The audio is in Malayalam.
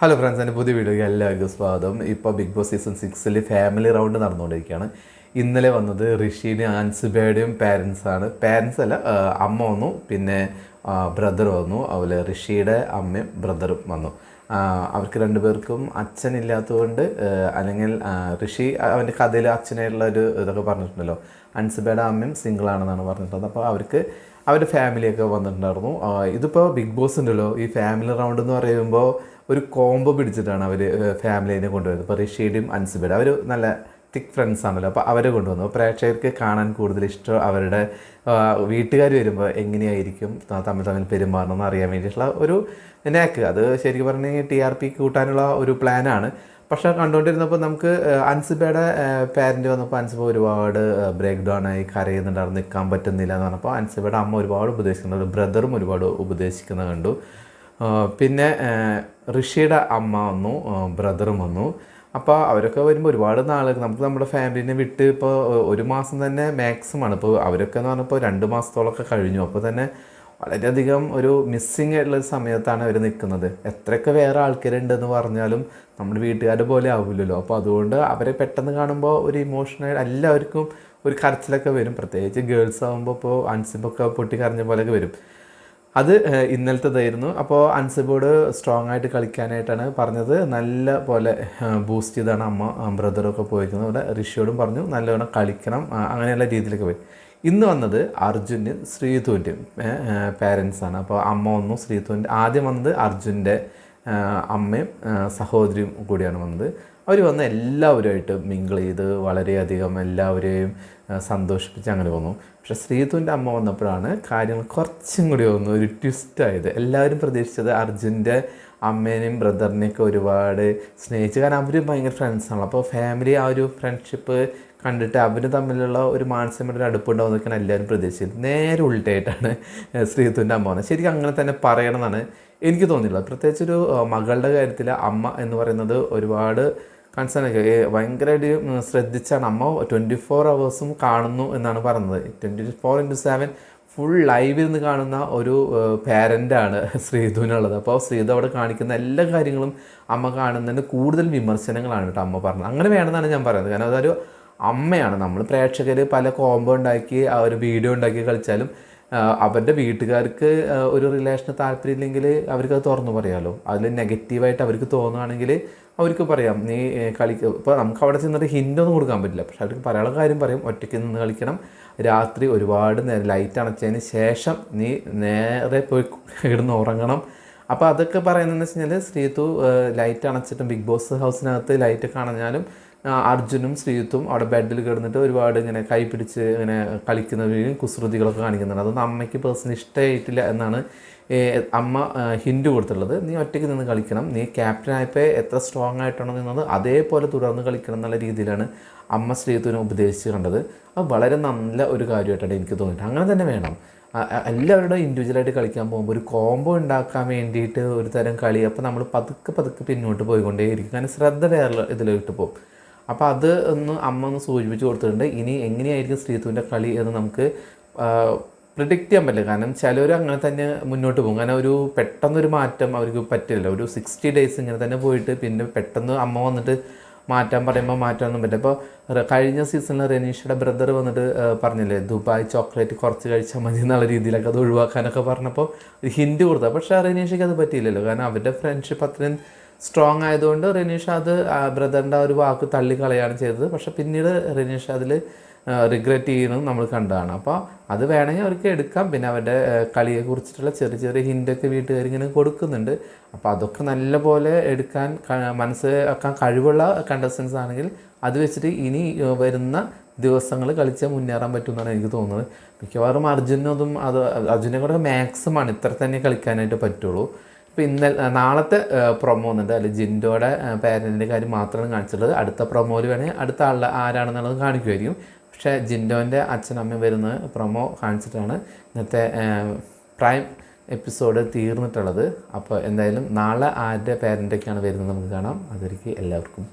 ഹലോ ഫ്രണ്ട്സ് എന്റെ പുതിയ വീഡിയോയ്ക്ക് എല്ലാവർക്കും സ്വാഗതം. ഇപ്പോൾ ബിഗ് ബോസ് സീസൺ സിക്സിൽ ഫാമിലി റൗണ്ട് നടന്നുകൊണ്ടിരിക്കുകയാണ്. ഇന്നലെ വന്നത് ഋഷിയുടെയും ആൻസുബയുടെയും പാരൻസാണ് പാരൻസ് അല്ല അമ്മ വന്നു പിന്നെ ബ്രദർ വന്നു. അതുപോലെ ഋഷിയുടെ അമ്മയും ബ്രദറും വന്നു. അവർക്ക് രണ്ടുപേർക്കും അച്ഛനില്ലാത്തതുകൊണ്ട് അല്ലെങ്കിൽ ഋഷി അവന്റെ കഥയിൽ അച്ഛനായിട്ടുള്ള ഒരു ഇതൊക്കെ പറഞ്ഞിട്ടുണ്ടല്ലോ. അൻസുബയുടെ അമ്മയും സിംഗിളാണെന്നാണ് പറഞ്ഞിട്ടുള്ളത്. അപ്പോൾ അവർക്ക് അവരുടെ ഫാമിലിയൊക്കെ വന്നിട്ടുണ്ടായിരുന്നു. ഇതിപ്പോൾ ബിഗ് ബോസ് ഉണ്ടല്ലോ. ഈ ഫാമിലി റൗണ്ട് എന്ന് പറയുമ്പോൾ ഒരു കോംബോ പിടിച്ചിട്ടാണ് അവർ ഫാമിലിനെ കൊണ്ടുവരുന്നത്. ഇപ്പോൾ ഋഷിയുടെയും അൻസിബയുടെ അവർ നല്ല തിക് ഫ്രണ്ട്സ് ആണല്ലോ. അപ്പോൾ അവരെ കൊണ്ടുവന്നു. പ്രേക്ഷകർക്ക് കാണാൻ കൂടുതൽ ഇഷ്ടം അവരുടെ വീട്ടുകാർ വരുമ്പോൾ എങ്ങനെയായിരിക്കും തമ്മിൽ തമ്മിൽ പെരുമാറണം എന്ന് അറിയാൻ വേണ്ടിയിട്ടുള്ള ഒരു നാക്ക് അത് ശരിക്കും പറഞ്ഞാൽ ടി ആർ പി കൂട്ടാനുള്ള ഒരു പ്ലാനാണ് പക്ഷെ കണ്ടുകൊണ്ടിരുന്നപ്പോൾ നമുക്ക് അൻസിബയുടെ പാരന്റ് വന്നപ്പോൾ അൻസിബ ഒരുപാട് ബ്രേക്ക് ഡൗൺ ആയി കരയുന്നുണ്ടായിരുന്നു നിൽക്കാൻ പറ്റുന്നില്ല എന്ന് പറഞ്ഞപ്പോൾ അൻസിബയുടെ അമ്മ ഒരുപാട് ഉപദേശിക്കുന്നുണ്ട് ബ്രദറും ഒരുപാട് ഉപദേശിക്കുന്നത് കണ്ടു. പിന്നെ ഋഷിയുടെ അമ്മ വന്നു ബ്രദറും വന്നു. അപ്പോൾ അവരൊക്കെ വരുമ്പോൾ ഒരുപാട് നാൾ നമുക്ക് നമ്മുടെ ഫാമിലിനെ വിട്ട് ഇപ്പോൾ ഒരു മാസം തന്നെ മാക്സിമമാണ് ഇപ്പോൾ അവരൊക്കെ എന്ന് പറഞ്ഞപ്പോൾ രണ്ട് മാസത്തോളമൊക്കെ കഴിഞ്ഞു. അപ്പോൾ തന്നെ വളരെയധികം ഒരു മിസ്സിങ് ആയിട്ടുള്ള സമയത്താണ് അവർ നിൽക്കുന്നത് എത്രയൊക്കെ വേറെ ആൾക്കാരുണ്ടെന്ന് പറഞ്ഞാലും നമ്മുടെ വീട്ടുകാരുടെ പോലെ ആവില്ലല്ലോ അപ്പോൾ അതുകൊണ്ട് അവരെ പെട്ടെന്ന് കാണുമ്പോൾ ഒരു ഇമോഷണൽ എല്ലാവർക്കും ഒരു കരച്ചിലൊക്കെ വരും. പ്രത്യേകിച്ച് ഗേൾസ് ആകുമ്പോൾ ഇപ്പോൾ അൻസിബൊക്കെ പൊട്ടി കരഞ്ഞ പോലെയൊക്കെ വരും. അത് ഇന്നലത്തേതായിരുന്നു. അപ്പോൾ അൻസിബോട് സ്ട്രോങ് ആയിട്ട് കളിക്കാനായിട്ടാണ് പറഞ്ഞത്. നല്ല പോലെ ബൂസ്റ്റ് ചെയ്താണ് അമ്മ ബ്രദറൊക്കെ പോയിരിക്കുന്നത് അവിടെ ഋഷിയോടും പറഞ്ഞു നല്ലവണ്ണം കളിക്കണം അങ്ങനെയുള്ള രീതിയിലൊക്കെ പോയി. ഇന്ന് വന്നത് അർജുന്റെയും ശ്രീധുവിന്റെയും പേരൻസാണ് അപ്പോൾ അമ്മ വന്നു ശ്രീധുവിന്റെ ആദ്യം വന്നത് അർജുന്റെ അമ്മയും സഹോദരിയും കൂടിയാണ് വന്നത്. അവർ വന്ന് എല്ലാവരുമായിട്ട് മിങ്കിൾ ചെയ്ത് വളരെയധികം എല്ലാവരെയും സന്തോഷിപ്പിച്ച് അങ്ങനെ വന്നു. പക്ഷേ ശ്രീധുവിന്റെ അമ്മ വന്നപ്പോഴാണ് കാര്യങ്ങൾ കുറച്ചും കൂടി വന്നു ഒരു ട്വിസ്റ്റായത് എല്ലാവരും പ്രതീക്ഷിച്ചത് അർജുന്റെ അമ്മേനെയും ബ്രദറിനെയൊക്കെ ഒരുപാട് സ്നേഹിച്ചു. കാരണം അവർ ഭയങ്കര ഫ്രണ്ട്സാണല്ലോ അപ്പോൾ ഫാമിലി ആ ഒരു ഫ്രണ്ട്ഷിപ്പ് കണ്ടിട്ട് അവർ തമ്മിലുള്ള ഒരു മാനസികമായിട്ട് ഒരു അടുപ്പുണ്ടാവുന്നൊക്കെയാണ് എല്ലാവരും പ്രതീക്ഷിച്ചത് നേരെ ഉൾട്ടായിട്ടാണ് ശ്രീതുവിന്റെ അമ്മ പറഞ്ഞത് ശരിക്കും അങ്ങനെ തന്നെ പറയണമെന്നാണ് എനിക്ക് തോന്നിയിട്ടുള്ളത്. പ്രത്യേകിച്ച് ഒരു മകളുടെ കാര്യത്തിൽ അമ്മ എന്ന് പറയുന്നത് ഒരുപാട് കൺസേൺ ഭയങ്കരമായിട്ട് ശ്രദ്ധിച്ചാണ്. അമ്മ ട്വന്റി ഫോർ അവേഴ്സും കാണുന്നു എന്നാണ് പറഞ്ഞത് twenty four into seven full ലൈവിൽ നിന്ന് കാണുന്ന ഒരു പാരന്റാണ് ശ്രീധുവിനുള്ളത് അപ്പോൾ ശ്രീധു അവിടെ കാണിക്കുന്ന എല്ലാ കാര്യങ്ങളും അമ്മ കാണുന്നതിന് കൂടുതൽ വിമർശനങ്ങളാണ് കേട്ടോ അമ്മ പറഞ്ഞത്. അങ്ങനെ വേണമെന്നാണ് ഞാൻ പറയുന്നത്. കാരണം അതൊരു അമ്മയാണ്. നമ്മൾ പ്രേക്ഷകർ പല കോംബോ ഉണ്ടാക്കി ആ ഒരു വീഡിയോ ഉണ്ടാക്കി കളിച്ചാലും അവരുടെ വീട്ടുകാർക്ക് ഒരു റിലേഷന് താല്പര്യമില്ലെങ്കിൽ അവർക്ക് അത് തുറന്നു പറയാമല്ലോ അതിൽ നെഗറ്റീവായിട്ട് അവർക്ക് തോന്നുകയാണെങ്കിൽ അവർക്ക് പറയാം നീ കളിക്ക ഇപ്പോൾ നമുക്ക് അവിടെ ചെന്നിട്ട് ഹിന്റൊന്നും കൊടുക്കാൻ പറ്റില്ല. പക്ഷെ അവർക്ക് പറയാനുള്ള കാര്യം പറയും ഒറ്റയ്ക്ക് നിന്ന് കളിക്കണം. രാത്രി ഒരുപാട് നേരം ലൈറ്റ് അണച്ചതിന് ശേഷം നീ നേരെ പോയി കിടന്ന് ഉറങ്ങണം. അപ്പോൾ അതൊക്കെ പറയുന്നതെന്ന് വെച്ച് കഴിഞ്ഞാൽ ശ്രീതു ലൈറ്റ് അണച്ചിട്ടും ബിഗ് ബോസ് ഹൗസിനകത്ത് ലൈറ്റ് കാണഞ്ഞാലും അർജുനും ശ്രീയുത്തും അവിടെ ബെഡിൽ കിടന്നിട്ട് ഒരുപാട് ഇങ്ങനെ കൈ പിടിച്ച് ഇങ്ങനെ കളിക്കുന്നവരും കുസൃതികളൊക്കെ കാണിക്കുന്നുണ്ട്. അതൊന്നും അമ്മയ്ക്ക് പേഴ്സണലി ഇഷ്ടമായിട്ടില്ല എന്നാണ് അമ്മ ഹിൻഡ് കൊടുത്തുള്ളത് നീ ഒറ്റയ്ക്ക് നിന്ന് കളിക്കണം. നീ ക്യാപ്റ്റൻ ആയപ്പോൾ എത്ര സ്ട്രോങ് ആയിട്ടാണോ നിന്നത് അതേപോലെ തുടർന്ന് കളിക്കണം എന്നുള്ള രീതിയിലാണ് അമ്മ ശ്രീയത്തിനെ ഉപദേശിച്ച് കണ്ടത്. അത് വളരെ നല്ല ഒരു കാര്യമായിട്ടാണ് എനിക്ക് തോന്നിയിട്ട് അങ്ങനെ തന്നെ വേണം. എല്ലാവരുടെയും ഇൻഡിവിജ്വലായിട്ട് കളിക്കാൻ പോകുമ്പോൾ ഒരു കോംബോ ഉണ്ടാക്കാൻ വേണ്ടിയിട്ട് ഒരു തരം കളി അപ്പോൾ നമ്മൾ പതുക്കെ പതുക്കെ പിന്നോട്ട് പോയിക്കൊണ്ടേയിരിക്കും. കാരണം ശ്രദ്ധ വേറെ ഇതിലോട്ട് പോകും. അപ്പോൾ അത് ഒന്ന് അമ്മ ഒന്ന് സൂചിപ്പിച്ച് കൊടുത്തിട്ടുണ്ട്. ഇനി എങ്ങനെയായിരിക്കും ശ്രീതുവിന്റെ കളി എന്ന് നമുക്ക് പ്രിഡിക്റ്റ് ചെയ്യാൻ പറ്റില്ല. കാരണം ചിലർ അങ്ങനെ തന്നെ മുന്നോട്ട് പോകും. കാരണം ഒരു പെട്ടെന്നൊരു മാറ്റം അവർക്ക് പറ്റില്ല ഒരു സിക്സ്റ്റി ഡേയ്സ് ഇങ്ങനെ തന്നെ പോയിട്ട് പിന്നെ പെട്ടെന്ന് അമ്മ വന്നിട്ട് മാറ്റാൻ പറയുമ്പോൾ മാറ്റാനൊന്നും പറ്റില്ല. അപ്പോൾ കഴിഞ്ഞ സീസണിൽ റെനീഷയുടെ ബ്രദർ വന്നിട്ട് പറഞ്ഞില്ലേ ദുബായ് ചോക്ലേറ്റ് കുറച്ച് കഴിച്ചാൽ മതി എന്നുള്ള രീതിയിലൊക്കെ അത് ഒഴിവാക്കാനൊക്കെ പറഞ്ഞപ്പോൾ ഹിൻഡ് കൊടുത്ത. പക്ഷേ റെനീഷയ്ക്ക് അത് പറ്റിയില്ലല്ലോ. കാരണം അവരുടെ ഫ്രണ്ട്ഷിപ്പ് അത്രയും സ്ട്രോങ് ആയതുകൊണ്ട് റിനീഷ് അത് ബ്രദറിന്റെ ഒരു വാക്ക് തള്ളിക്കളയാണ് ചെയ്തത്. പക്ഷെ പിന്നീട് റിനീഷ് അതിൽ റിഗ്രറ്റ് ചെയ്യുന്നത് നമ്മൾ കണ്ടതാണ്. അപ്പോൾ അത് വേണമെങ്കിൽ അവർക്ക് എടുക്കാം. പിന്നെ അവരുടെ കളിയെ കുറിച്ചിട്ടുള്ള ചെറിയ ചെറിയ ഹിന്റൊക്കെ വീട്ടുകാർ ഇങ്ങനെ കൊടുക്കുന്നുണ്ട്. അപ്പോൾ അതൊക്കെ നല്ല പോലെ എടുക്കാൻ ക- മനസ്സ് ആക്കാൻ കഴിവുള്ള കണ്ടസ്റ്റൻസ് ആണെങ്കിൽ അത് വെച്ചിട്ട് ഇനി വരുന്ന ദിവസങ്ങൾ കളിച്ചാൽ മുന്നേറാൻ പറ്റുമെന്നാണ് എനിക്ക് തോന്നുന്നത്. മിക്കവാറും അർജുനതും അത് അർജുനെ കൂടെ മാക്സിമം ആണ്. ഇത്ര തന്നെ കളിക്കാനായിട്ട് പറ്റുള്ളൂ. ഇപ്പോൾ ഇന്നലെ നാളത്തെ പ്രൊമോ എന്നുണ്ട് അല്ല ജിൻഡോയുടെ പേരന്റിന്റെ കാര്യം മാത്രമാണ് കാണിച്ചിട്ടുള്ളത്. അടുത്ത പ്രൊമോയിൽ വേണമെങ്കിൽ അടുത്ത ആളുടെ ആരാണെന്നുള്ളത് കാണിക്കുമായിരിക്കും പക്ഷേ ജിൻഡോന്റെ അച്ഛനമ്മ വരുന്ന പ്രൊമോ കാണിച്ചിട്ടാണ് ഇന്നത്തെ പ്രൈം എപ്പിസോഡ് തീർന്നിട്ടുള്ളത്. അപ്പോൾ എന്തായാലും നാളെ ആരുടെ പേരന്റൊക്കെയാണ് വരുന്നത് നമുക്ക് കാണാം. അതൊരിക്കും എല്ലാവർക്കും